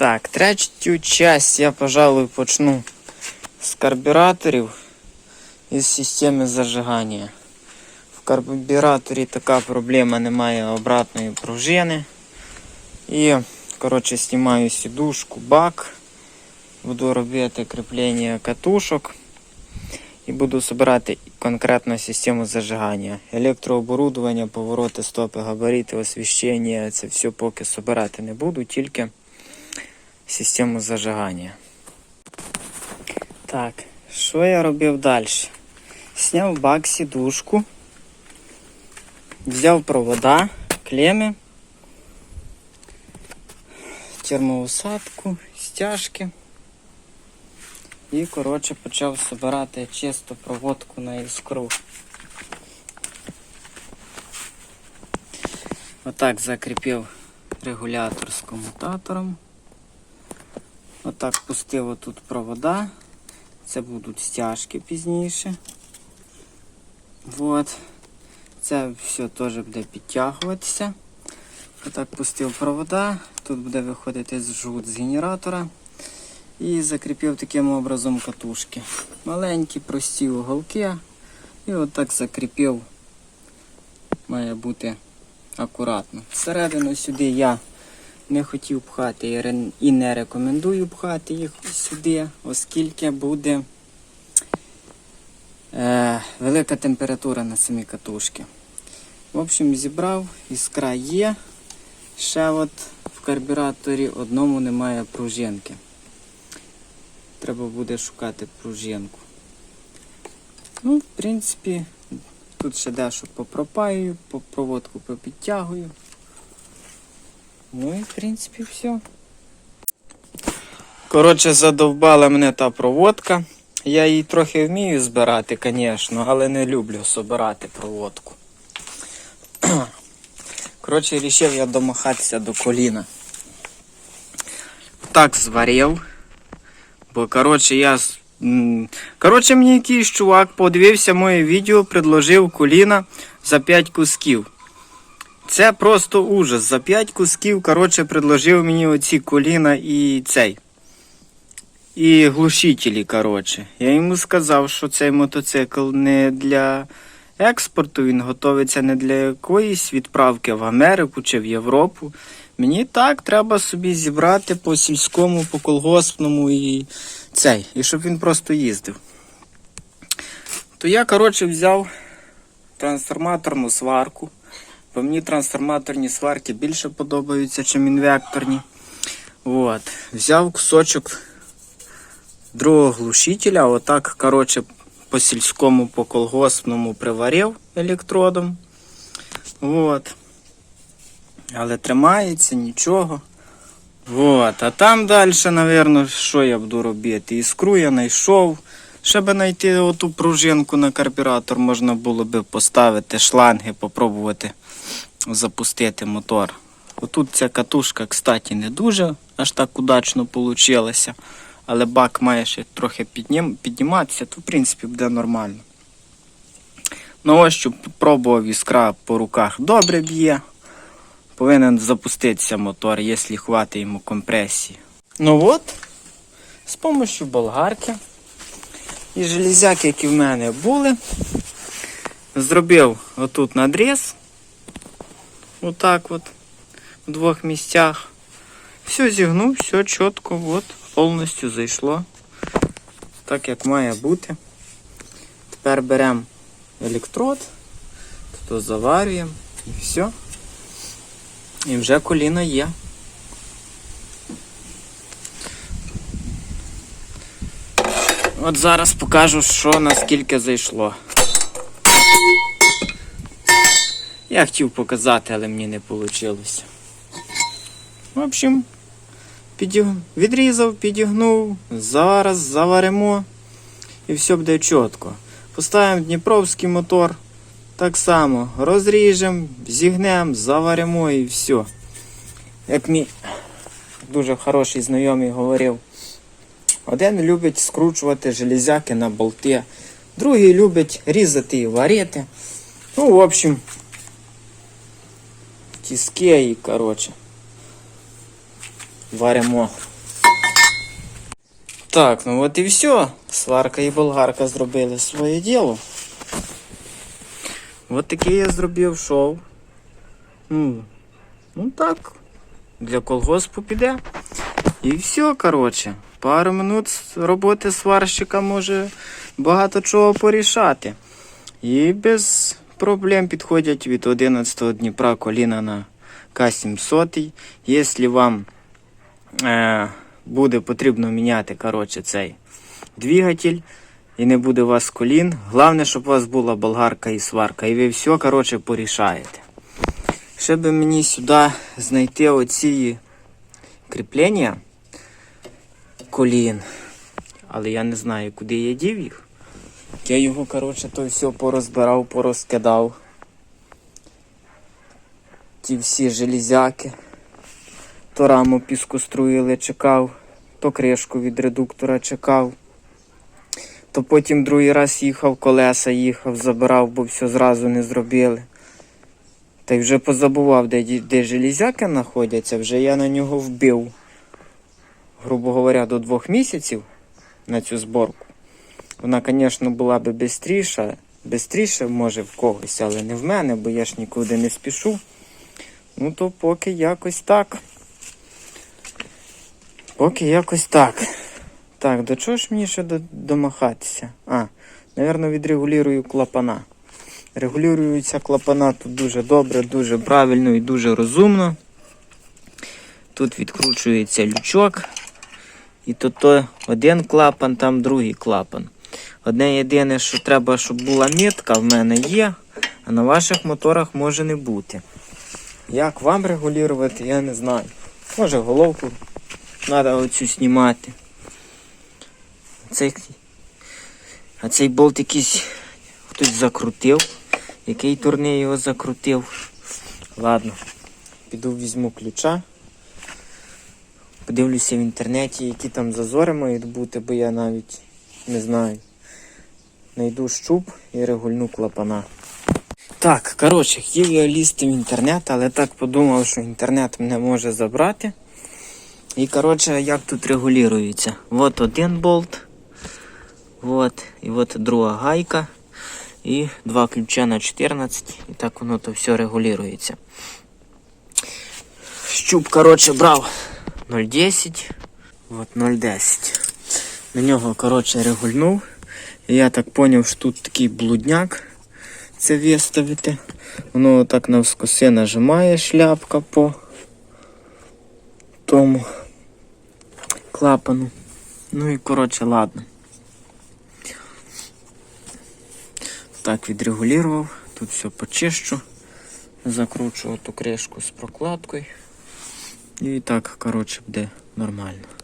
Так, третю часть я, пожалуй, почну з карбюраторів із системи зажигання. В карбюраторі така проблема, немає обратної пружини. І, коротше, знімаю сідушку, бак. Буду робити кріплення катушок. І буду збирати конкретно систему зажигання. Електрооборудовання, повороти, стопи, габарити, освіщення. Це все поки збирати не буду, тільки систему зажигання. Так, що я робив далі? Сняв бак сідушку, взяв провода, клеми, термоусадку, стяжки. І, коротше, почав збирати чисто проводку на іскру. Отак закріпив регулятор з комутатором. Отак пустив отут провода. Це будуть стяжки пізніше. Вот. Це все теж буде підтягуватися. Отак пустив провода. Тут буде виходити жгут з генератора. І закріпив таким образом катушки. Маленькі, прості уголки. І отак закріпив. Має бути акуратно. Всередину сюди я не хотів пхати і не рекомендую пхати їх сюди, оскільки буде е, велика температура на самі катушки. В общем, зібрав, іскра є. Ще от в карбюраторі одному немає пружинки. Треба буде шукати пружинку. Ну, в принципі, тут ще дещо попропаю, по проводку попідтягую. Ну і в принципі все. Коротше, задовбала мене та проводка. Я її трохи вмію збирати, звісно, але не люблю збирати проводку. Коротше, вирішив я домахатися до коліна. Так зварив. Бо, коротше, я. Коротше, мені якийсь чувак подивився моє відео, предложив коліна за 5 кусків. Це просто ужас. За 5 кусків, коротше, предложив мені оці коліна і цей. І глушителі, коротше. Я йому сказав, що цей мотоцикл не для експорту, він готовиться не для якоїсь відправки в Америку чи в Європу. Мені так треба собі зібрати по сільському, по колгоспному і цей. І щоб він просто їздив. То я, коротше, взяв трансформаторну сварку. Бо мені трансформаторні сварки більше подобаються, ніж інвекторні. От. Взяв кусочок другого глушителя, отак, коротше, по сільському, по колгоспному приварив електродом. От. Але тримається нічого. Вот. А там далі, напевно, що я буду робити? Іскру я знайшов. Щоб знайти оту пружинку на карбюратор, можна було би поставити шланги, попробувати запустити мотор. Отут ця катушка, кстати, не дуже аж так удачно вийшло. Але бак має ще трохи піднім, підніматися, то в принципі буде нормально. Ну ось щоб пробував іскра по руках добре б'є. Повинен запуститися мотор, якщо хватить йому компресії. Ну от, з допомогою болгарки і железяки, які в мене були, зробив отут надріз. Отак от, в двох місцях. Все зігнув, все чітко, от, повністю зайшло. Так як має бути. Тепер беремо електрод, тут заварюємо і все. І вже коліно є. От зараз покажу, що наскільки зайшло. Я хотів показати, але мені не вийшло. В общем, підіг... відрізав, підігнув, зараз заваримо і все буде чітко. Поставимо дніпровський мотор. Так само розріжемо, зігнемо, заваримо і все. Як мій дуже хороший знайомий говорив, один любить скручувати железяки на болти, другий любить різати і варити. Ну, в общем, тіски і, коротше, варимо Так, ну от і все. Сварка і болгарка зробили своє діло. От такий я зробив шоу. Ну, ну так, для колгоспу піде. І все, коротше. Пару минут роботи сварщика може багато чого порішати. І без проблем підходять від 11 Дніпра коліна на К700. Якщо вам е, буде потрібно міняти коротше, цей двигатель і не буде у вас колін, головне, щоб у вас була болгарка і сварка. І ви все коротше, порішаєте. Ще би мені сюди знайти оці кріплення колін. Але я не знаю, куди я дів їх. Я його, коротше, то все порозбирав, порозкидав. Ті всі железяки. То раму піскоструїли, чекав, то кришку від редуктора чекав. То потім другий раз їхав, колеса їхав, забирав, бо все зразу не зробили. Та й вже позабував, де, де железяки знаходяться, вже я на нього вбив. Грубо говоря, до двох місяців на цю зборку. Вона, звісно, була би швидша, швидше, може, в когось, але не в мене, бо я ж нікуди не спішу. Ну, то поки якось так. Поки якось так. Так, до чого ж мені ще домахатися? А, напевно, відрегулюю клапана. Регулюються клапана тут дуже добре, дуже правильно і дуже розумно. Тут відкручується лючок. І то один клапан, там другий клапан. Одне єдине, що треба, щоб була мітка, в мене є, а на ваших моторах може не бути. Як вам регулювати, я не знаю. Може головку треба оцю знімати. Цей, а цей болт якийсь хтось закрутив. Який турний його закрутив. Ладно, піду візьму ключа. Подивлюся в інтернеті, які там зазори мають бути, бо я навіть не знаю. Найду щуп і регульну клапана. Так, коротше, хотів я лізти в інтернет, але так подумав, що інтернет мене може забрати. І коротше, як тут регулюється. От один болт. От, і от друга гайка. І два ключа на 14. І так воно то все регулюється. Щуп, коротше, брав 0,10. От 0,10. На нього, коротше, регульнув. Я так зрозумів, що тут такий блудняк. Це виставити. Воно так навскоси нажимає шляпка по тому клапану. Ну і коротше, ладно. Так відрегулював. Тут все почищу. Закручу ту кришку з прокладкою. І так, коротше, буде нормально.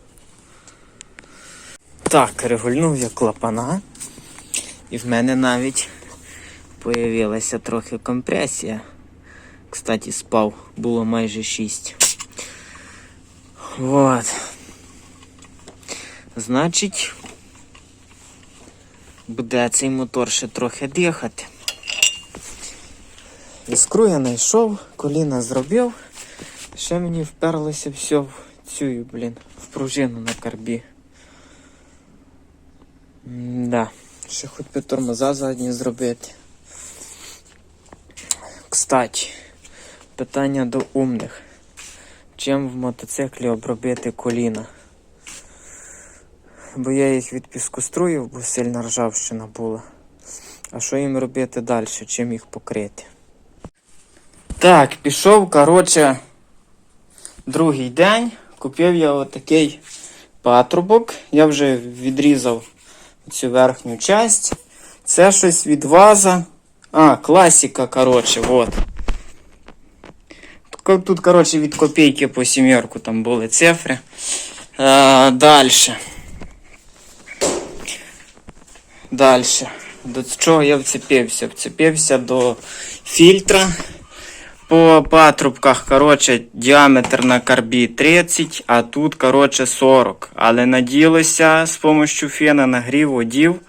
Так, регульнув я клапана. І в мене навіть появилася трохи компресія. Кстати, спав, було майже 6. Вот. Значить, буде цей мотор ще трохи дихати. Іскру я знайшов, коліна зробив. Ще мені вперлося все в цю, блін, в пружину на карбі. Да. Ще хоч би тормоза задні зробити. Кстати, питання до умних. Чим в мотоциклі обробити коліна? Бо я їх від піскоструїв, бо сильна ржавщина була. А що їм робити далі? Чим їх покрити? Так, пішов, коротше, другий день. Купив я отакий патрубок. Я вже відрізав цю верхню часть. Це щось від ваза. А, класика, коротше, вот. Тут, коротше, від копійки по сімерку там були цифри. А, дальше. Дальше. До чого я вцепився? Вцепився до фільтра. По патрубках, коротше, діаметр на карбі 30, а тут, коротше, 40. Але наділося з допомогою фена нагрів, одів.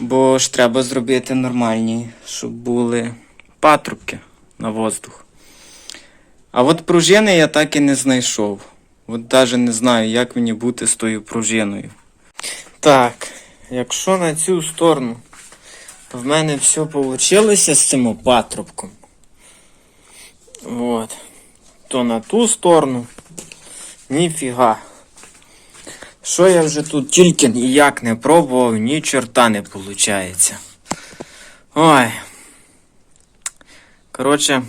Бо ж треба зробити нормальні, щоб були патрубки на воздух. А от пружини я так і не знайшов. От навіть не знаю, як мені бути з тою пружиною. Так, якщо на цю сторону то в мене все вийшло з цим патрубком. Вот. То на ту сторону ніфіга. Що я вже тут тільки ніяк не пробував, ні чорта не виходить. Ой. Коротше,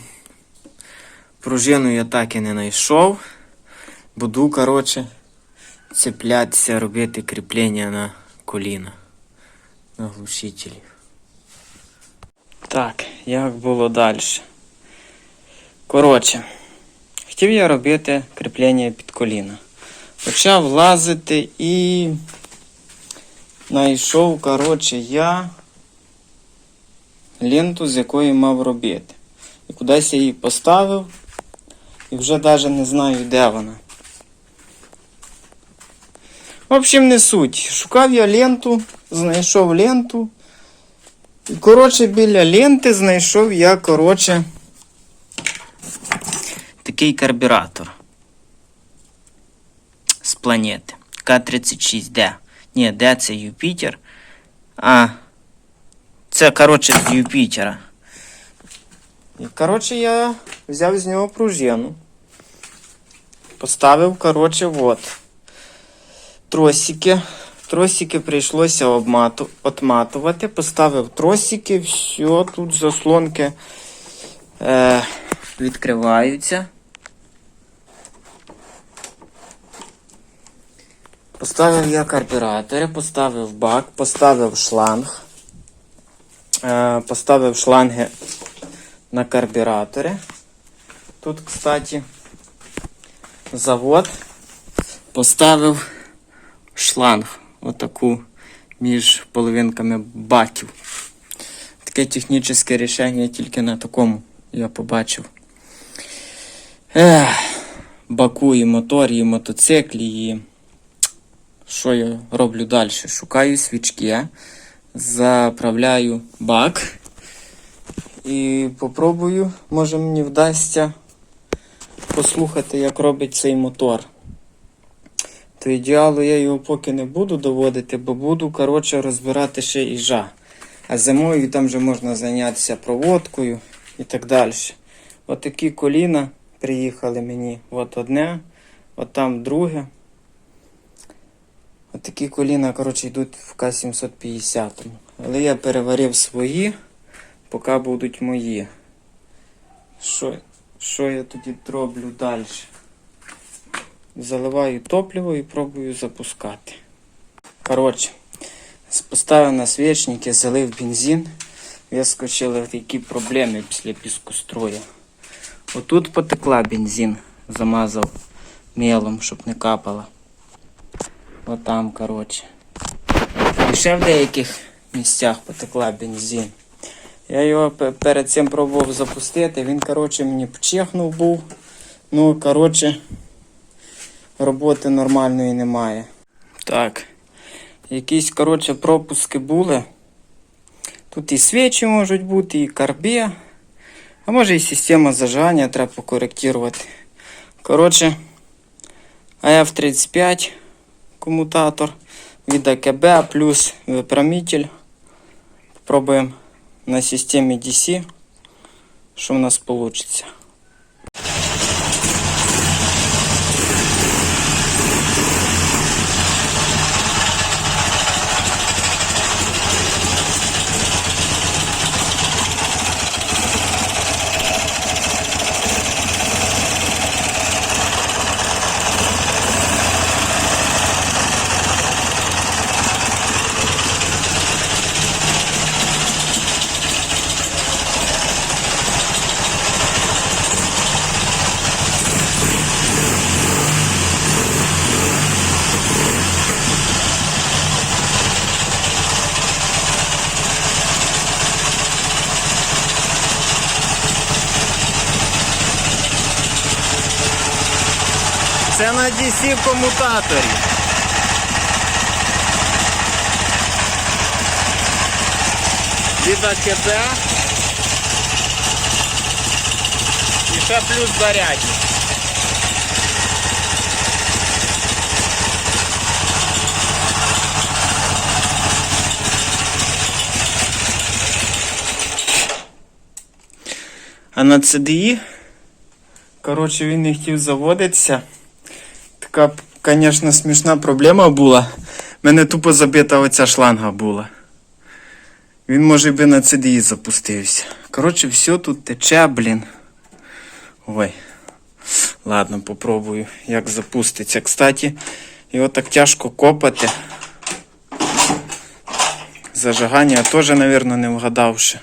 пружину я так і не знайшов. Буду, коротше, цеплятися, робити кріплення на коліна. На глушителі. Так, як було далі? Коротше, хотів я робити кріплення під коліна. Почав лазити і знайшов, коротше, я ленту, з якої мав робити. І кудись я її поставив, і вже навіть не знаю, де вона. В общем, не суть. Шукав я ленту, знайшов ленту. І, коротше, біля ленти знайшов я, коротше, такий карбюратор з планети К-36D. Ні, де це Юпітер? А. Це, коротше, з Юпітера. Коротше, я взяв з нього пружину. Поставив, коротше, вот. Тросики. Тросики прийшлося обмату, отматувати. Поставив тросики, все, тут заслонки е, відкриваються. Поставив я карбюратори, поставив бак, поставив шланг. Е, поставив шланги на карбюратори. Тут, кстати, завод поставив шланг отаку між половинками баків. Таке технічне рішення тільки на такому я побачив. Ех, баку і мотор, і мотоциклі, і що я роблю далі? Шукаю свічки, заправляю бак і попробую, може мені вдасться послухати, як робить цей мотор. То ідеалу я його поки не буду доводити, бо буду, коротше, розбирати ще іжа. А зимою там вже можна зайнятися проводкою і так далі. Отакі коліна приїхали мені. От одне, от там друге. Отакі коліна, коротше, йдуть в К-750. Але я переварив свої, поки будуть мої. Що, що я тоді роблю далі? Заливаю топливо і пробую запускати. Коротше, поставив на свічники, залив бензин. Вискочили такі проблеми після піскостроя. Отут потекла бензин, замазав мелом, щоб не капало. Отам, коротше. І ще в деяких місцях потекла бензин. Я його перед цим пробував запустити, він, коротше, мені почихнув був. Ну, коротше, роботи нормальної немає. Так. Якісь, коротше, пропуски були. Тут і свічі можуть бути, і карбі. А може і система зажигання треба покоректувати. Коротше, АФ-35 комутатор від АКБ плюс випрямитель. Попробуємо на системі DC, що в нас вийде. На DC комутаторі. Біда КТ. І ще плюс зарядник. А на CDI, коротше, він не хотів заводитися. Така, звісно, смішна проблема була. У мене тупо забита оця шланга була. Він може би на CDI запустився. Коротше, все тут тече, блін. Ой. Ладно, попробую, як запуститься. Кстати, його так тяжко копати. Зажигання теж, мабуть, не вгадавши.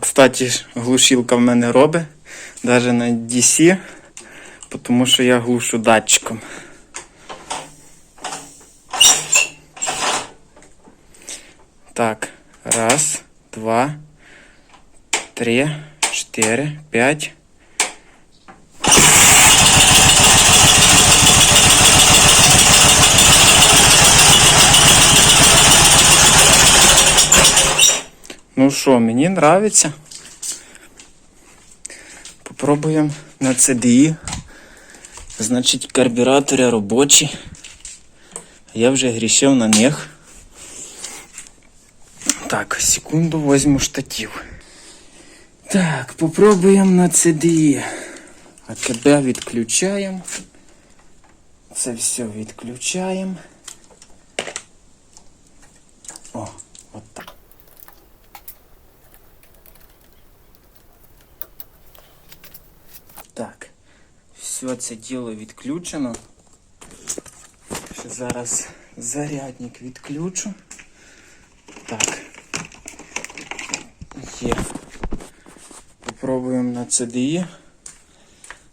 Кстати, глушилка в мене робить. Навіть на DC, тому що я глушу датчиком. Так, раз, два, три, чотири, п'ять. Ну що, мені нравиться. Попробуємо на CDI. Значить, карбюратори робочі. Я вже грішив на них. Так, секунду возьму штатив. Так, попробуємо на CDI. АКБ відключаємо. Це все відключаємо. О, от. Так, все це діло відключено. Ще зараз зарядник відключу. Так. Є. Попробуємо на CDI.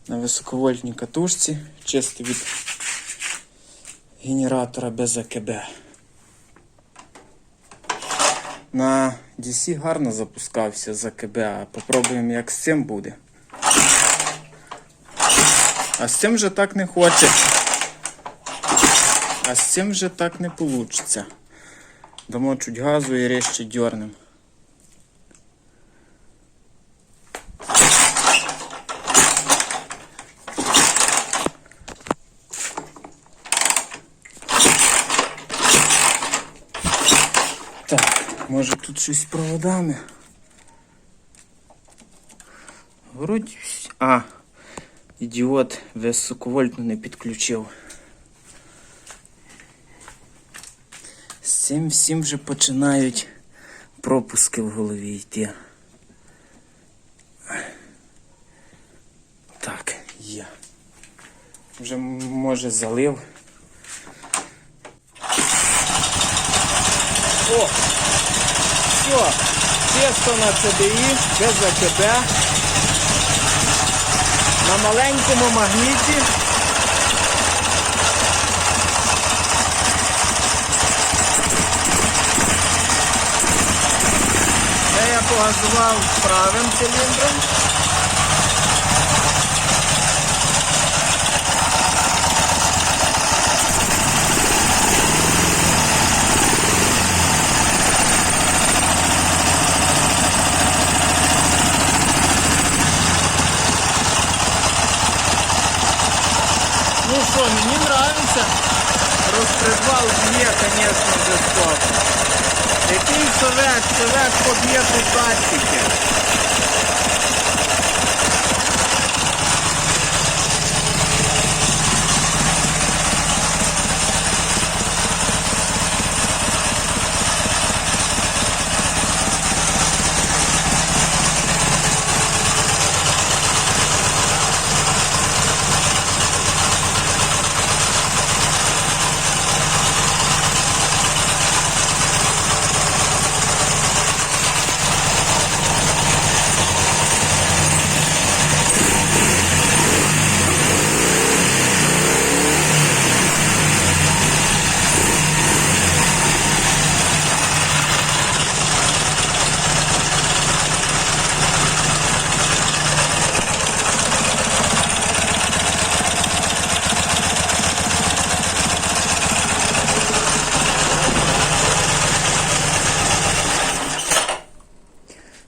На високовольтній катушці. Чисто від генератора без АКБ. На DC гарно запускався з АКБ, а попробуємо як з цим буде. А з цим же так не хоче. А з цим же так не получиться. Дамо чуть газу і резче дернем. Так, може тут щось з проводами. Вроді. А, ідіот високовольтну не підключив. З цим всім вже починають пропуски в голові йти. Так, є. Вже може залив. О! Все, чисто на CDI, без АКБ. На маленькому магніті. Це я погазував правим циліндром. Ну що, мені нравится. Розпредвал б'є, звісно, жестоко. Який совет, совет поб'є тут датчики.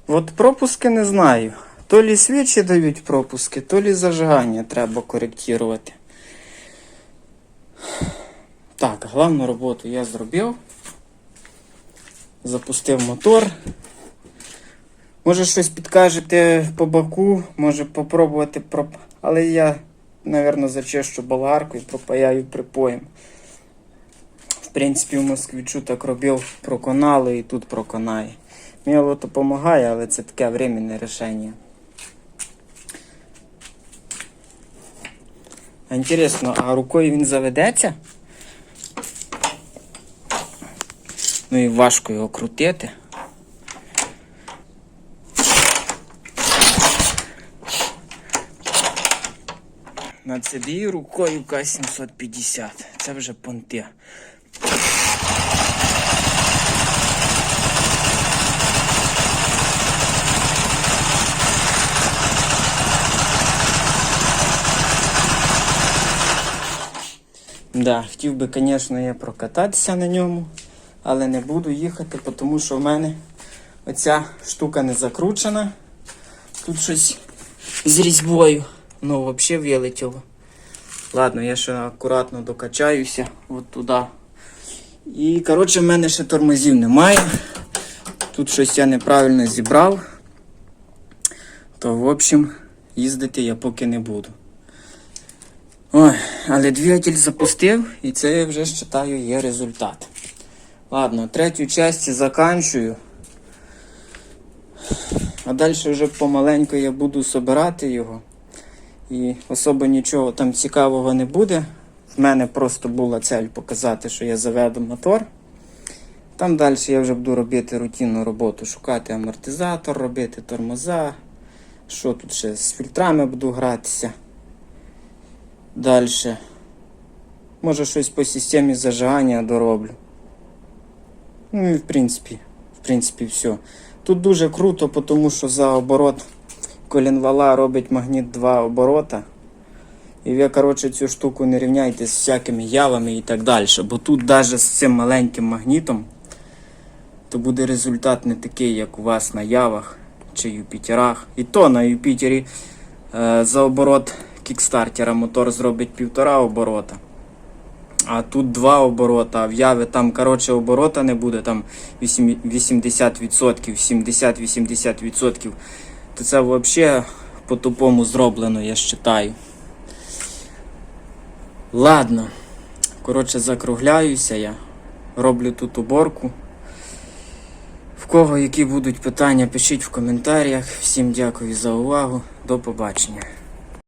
От пропуски не знаю. То лі свічі дають пропуски, то лі зажигання треба коректувати. Так, головну роботу я зробив. Запустив мотор. Може щось підкажете по баку, може попробувати проп... Але я, напевно, зачищу болгарку і пропаяю припоєм. В принципі, в москвичу так робив, проконали і тут проконає. Мені то допомагає, але це таке временне рішення. Інтересно, а рукою він заведеться? Ну і важко його крутити. На цебі рукою К-750. Це вже понти. Да, хотів би, звісно, я прокататися на ньому, але не буду їхати, тому що в мене оця штука не закручена. Тут щось з різьбою. Ну, взагалі вилетіло. Ладно, я ще акуратно докачаюся от туди. І, коротше, в мене ще тормозів немає. Тут щось я неправильно зібрав. То, в общем, їздити я поки не буду. Ой, але двигатель запустив, і це я вже вважаю є результат. Ладно, третю частину заканчую. А далі вже помаленьку я буду собирати його. І особо нічого там цікавого не буде. В мене просто була цель показати, що я заведу мотор. Там далі я вже буду робити рутинну роботу, шукати амортизатор, робити тормоза. Що тут ще? З фільтрами буду гратися. Далі. Може щось по системі зажигання дороблю. Ну і в принципі, в принципі, все. Тут дуже круто, тому що за оборот колінвала робить магніт 2 оборота. І ви, коротше, цю штуку не рівняйте з всякими явами і так далі. Бо тут навіть з цим маленьким магнітом то буде результат не такий, як у вас на явах чи Юпітерах. І то на Юпітері е, за оборот кікстартера мотор зробить півтора оборота. А тут два оборота, а в яви там, коротше, оборота не буде, там 80%, 70-80%. То це взагалі по-тупому зроблено, я вважаю. Ладно. Коротше, закругляюся я. Роблю тут уборку. В кого які будуть питання, пишіть в коментарях. Всім дякую за увагу. До побачення.